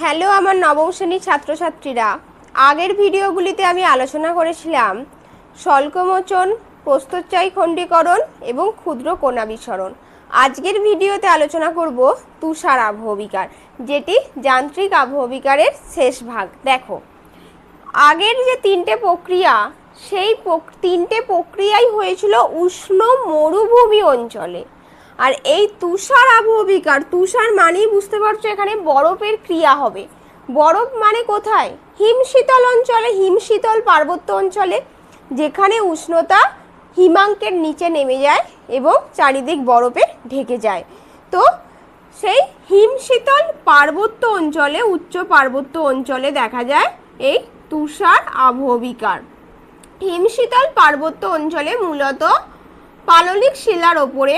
Hello, আমার নবম শ্রেণির ছাত্রছাত্রীরা। আগের ভিডিওগুলিতে আমি আলোচনা করেছিলাম স্বল্পমোচন প্রস্তরচায়ী খণ্ডীকরণ এবং ক্ষুদ্র কোনা বিসরণ আজকের ভিডিওতে আলোচনা করব তুষার আবহবিকার, যেটি যান্ত্রিক আবহবিকারের শেষ ভাগ। দেখো, আগের যে তিনটে প্রক্রিয়া, সেই তিনটে প্রক্রিয়াই হয়েছিল উষ্ণ মরুভূমি অঞ্চলে। আর এই তুষার আবহবিকার, তুষার মানেই বুঝতে পারছ এখানে বরফের ক্রিয়া হবে। বরফ মানে কোথায়? হিমশীতল অঞ্চলে, হিমশীতল পার্বত্য অঞ্চলে, যেখানে উষ্ণতা হিমাঙ্কের নিচে নেমে যায় এবং চারিদিক বরফে ঢেকে যায়। তো সেই হিমশীতল পার্বত্য অঞ্চলে, উচ্চ পার্বত্য অঞ্চলে দেখা যায় এই তুষার আবহবিকার। হিমশীতল পার্বত্য অঞ্চলে মূলত পাললিক শিলার ওপরে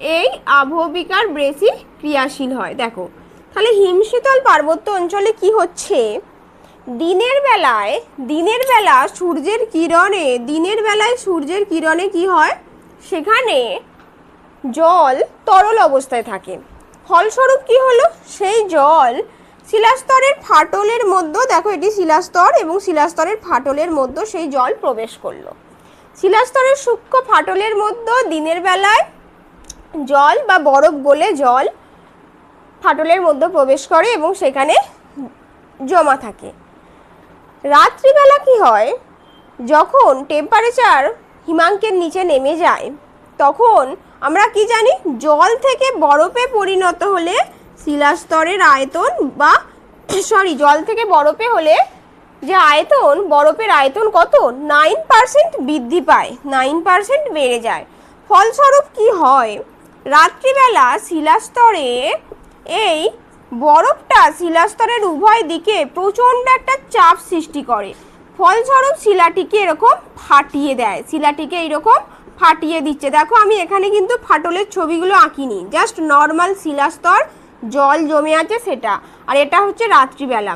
এই আবহবিকার বেশি ক্রিয়াশীল হয়। দেখো, তাহলে হিমশীতল পার্বত্য অঞ্চলে কি হচ্ছে? দিনের বেলায়, দিনের বেলা সূর্যের কিরণে, দিনের বেলায় সূর্যের কিরণে কি হয়? সেখানে জল তরল অবস্থায় থাকে। ফলস্বরূপ কি হলো? সেই জল শিলাস্তরের ফাটলের মধ্যে, দেখো এটি শিলাস্তর এবং শিলাস্তরের ফাটলের মধ্যে সেই জল প্রবেশ করল। শিলাস্তরের সূক্ষ্ম ফাটলের মধ্যে দিনের বেলায় জল বা বরফ গলে জল ফাটলের মধ্যে প্রবেশ করে এবং সেখানে জমা থাকে। রাত্রিবেলা কি হয়? যখন টেম্পারেচার হিমাঙ্কের নিচে নেমে যায়, তখন আমরা কি জানি, জল থেকে বরফে পরিণত হলে শিলাস্তরের আয়তন বা সরি জল থেকে বরফে হলে যে আয়তন, বরফের আয়তন কত? নাইন পার্সেন্ট বৃদ্ধি পায় নাইন পার্সেন্ট বেড়ে যায়। ফলস্বরূপ কি হয়? রাত্রিবেলা শিলাস্তরে, এই বরফটা শিলাস্তরের উভয় দিকে প্রচণ্ড একটা চাপ সৃষ্টি করে। ফলস্বরূপ শিলাটিকে এরকম ফাটিয়ে দেয়, শিলাটিকে এরকম ফাটিয়ে দিচ্ছে। দেখো, আমি এখানে কিন্তু ফাটলের ছবিগুলো আঁকিনি জাস্ট নর্মাল শিলাস্তর, জল জমে আছে সেটা। আর এটা হচ্ছে রাত্রিবেলা।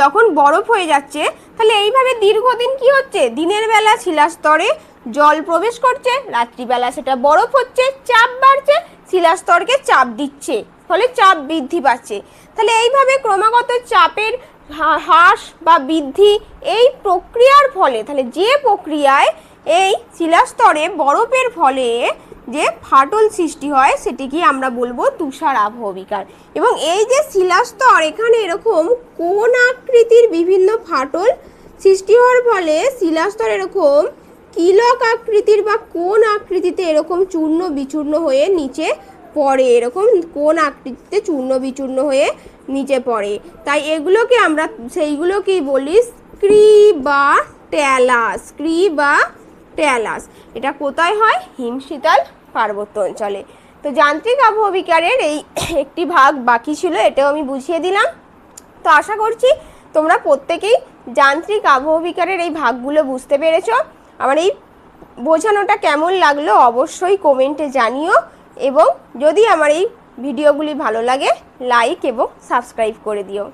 যখন বরফ হয়ে যাচ্ছে, তাহলে এইভাবে দীর্ঘদিন কি হচ্ছে? দিনের বেলা শিলাস্তরে জল প্রবেশ করছে, রাত্রিবেলা সেটা বরফ হচ্ছে, চাপ বাড়ছে, শিলাস্তরকে চাপ দিচ্ছে, ফলে চাপ বৃদ্ধি পাচ্ছে। তাহলে এইভাবে ক্রমাগত চাপের হ্রাস বা বৃদ্ধি এই প্রক্রিয়ার ফলে, তাহলে যে প্রক্রিয়ায় এই শিলাস্তরে বরফের ফলে যে ফাটল সৃষ্টি হয়, সেটিকে আমরা বলব তুষার আবহবিকার এবং এই যে শিলাস্তর, এখানে এরকম কোন আকৃতির বিভিন্ন ফাটল সৃষ্টি হওয়ার ফলে শিলাস্তর এরকম কিলক আকৃতির বা কোন আকৃতিতে এরকম চূর্ণ বিচূর্ণ হয়ে নিচে পড়ে? এরকম কোন আকৃতিতে চূর্ণ বিচূর্ণ হয়ে নিচে পড়ে? তাই এগুলোকে আমরা সেইগুলোকেই বলি স্ক্রি বা ট্যালাস। স্ক্রি বা ট্যালাস। এটা কোথায় হয়? হিমশীতল পার্বত্য অঞ্চলে। তো যান্ত্রিক আবহবিকারের এই একটি ভাগ বাকি ছিল, এটাও আমি বুঝিয়ে দিলাম। তো আশা করছি তোমরা প্রত্যেকেই যান্ত্রিক আবহবিকারের এই ভাগগুলো বুঝতে পেরেছ। আমার এই বোঝানোটা কেমন লাগল অবশ্যই কমেন্টে জানিও এবং যদি আমার এই ভিডিওগুলি ভালো লাগে লাইক এবং সাবস্ক্রাইব করে দিও।